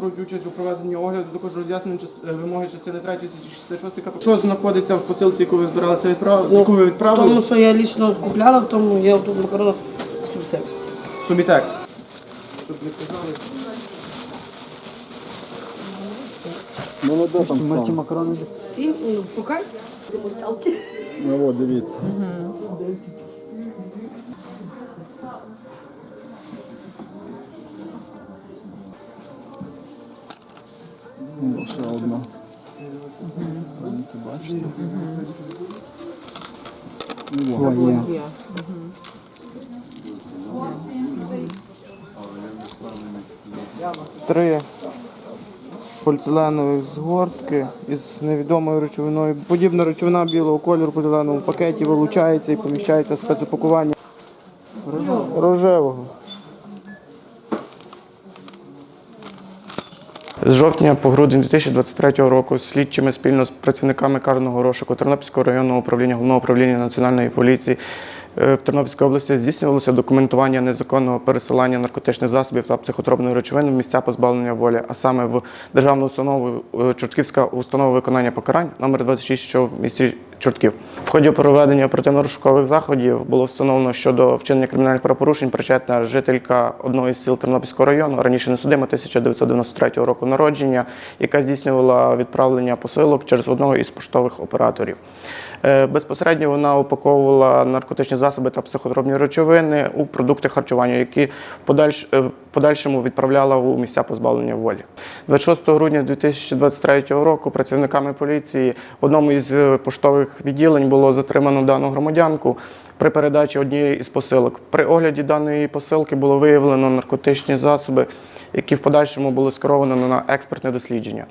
беруть участь у проведенні огляду, також роз'яснені е, вимоги частини 3 66 КПК. Що знаходиться в посилці, яку ви збиралися відправити, яку ви відправили? тому, що я лічно скупляла, в тому є тут макаронах субтекст. Сумітекс. Щоб не казали. Миті макарони. Всі, ну, шукай. Ну от, дивіться. Ну, Ще одна. Бачите? О, є. Три поліетиленових згортки із невідомою речовиною. Подібна речовина білого кольору в поліетиленовому пакеті вилучається і поміщається в спецупакування рожевого. З жовтня по грудень 2023 року слідчими спільно з працівниками карного розшуку Тернопільського районного управління головного управління національної поліції е, в Тернопільській області здійснювалося документування незаконного пересилання наркотичних засобів та психотропної речовини в місця позбавлення волі, а саме в державну установу е, Чортківська установа виконання покарань номер 26, що в місті Чортків. В ході проведення оперативно-розшукових заходів було встановлено, що до вчинення кримінальних правопорушень причетна жителька одного із сіл Тернопільського району, раніше несудима 1993 року народження, яка здійснювала відправлення посилок через одного із поштових операторів. Е, Безпосередньо вона упаковувала наркотичні засоби та психотропні речовини у продукти харчування, які подальш- е, подальшому відправляла у місця позбавлення волі. 26 грудня 2023 року працівниками поліції в одному із е, поштових відділень було затримано дану громадянку при передачі однієї із посилок. При огляді даної посилки було виявлено наркотичні засоби, які в подальшому були скеровані на експертне дослідження.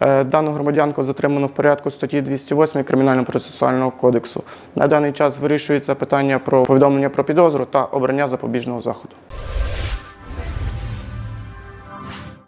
Е, Дану громадянку затримано в порядку статті 208 Кримінально-процесуального кодексу. На даний час вирішується питання про повідомлення про підозру та обрання запобіжного заходу.